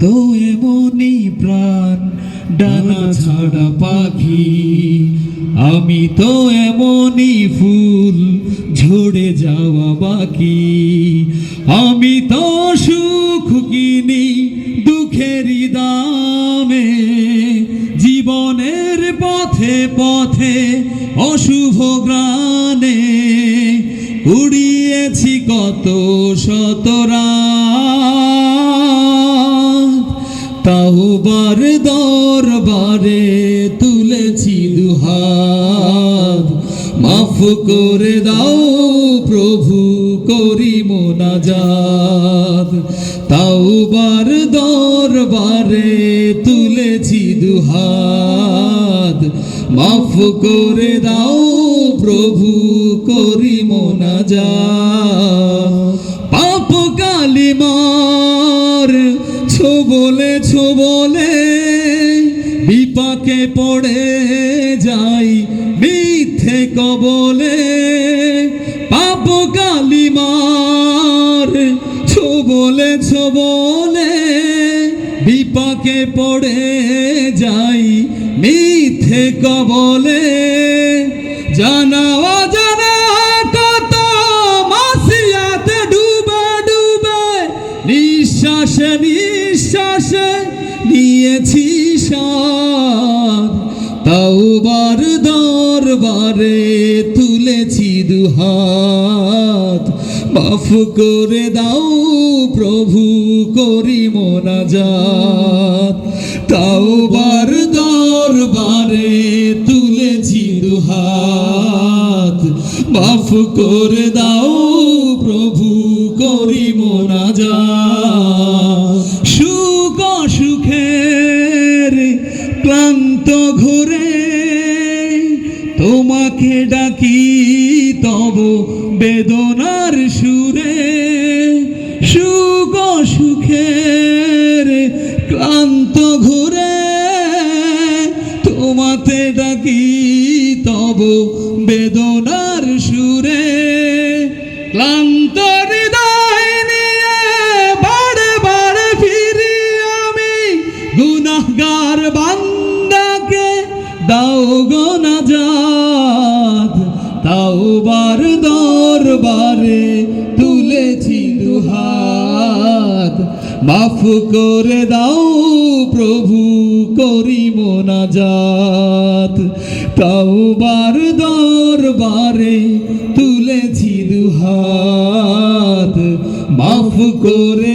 তো এমনই প্রাণ, ডানা ছাড়া পাখি। আমি তো এমনই ফুল, ঝরে যাওয়া বাকি। আমি তো সুখ কিনি দুঃখেরই দামে। জীবনের পথে পথে, অশুভ গ্রানে উড়িয়েছি কত শতরা তাও বার দরবারে তুলেছি দুহাত। মাফ করে দাও প্রভু করি মোনাজাত তাও বার দরবারে তুলেছি দুহাত। মাফ করে দাও প্রভু করি মোনাজাত পাপ কালিমার ছোবলে ছোবলে বিপাকে পড়ে যাই মিথ্যে কবলে। পাপ কালিমার ছোবলে ছোবলে বিপাকে পড়ে যাই মিথ্যে কবলে। জানা অজানা কত মাসিয়াতে ডুবে ডুবে, নিঃশ্বাসে নিঃশ্বাসে নিয়েছি তাওবার দরবারে তুলেছি দুহাত। মাফ করে দাও প্রভু করি মোনাজাত তাওবার দরবারে তুলেছি দুহাত। মাফ করে দাও ক্লান্ত ঘুরে, তোমাকে ডাকি তব বেদনার সুরে। সুখ সুখের ক্লান্ত ঘুরে, তোমাতে ডাকি তব বেদনার সুরে। ক্লান্ত নিয়ে বারে বারে ফিরি আমি, গুনাহগার তাও বার দরবারে তুলেছি দুহাত। মাফ করে দাও প্রভু করি মোনাজাত তাও বার দরবারে তুলেছি দুহাত। মাফ করে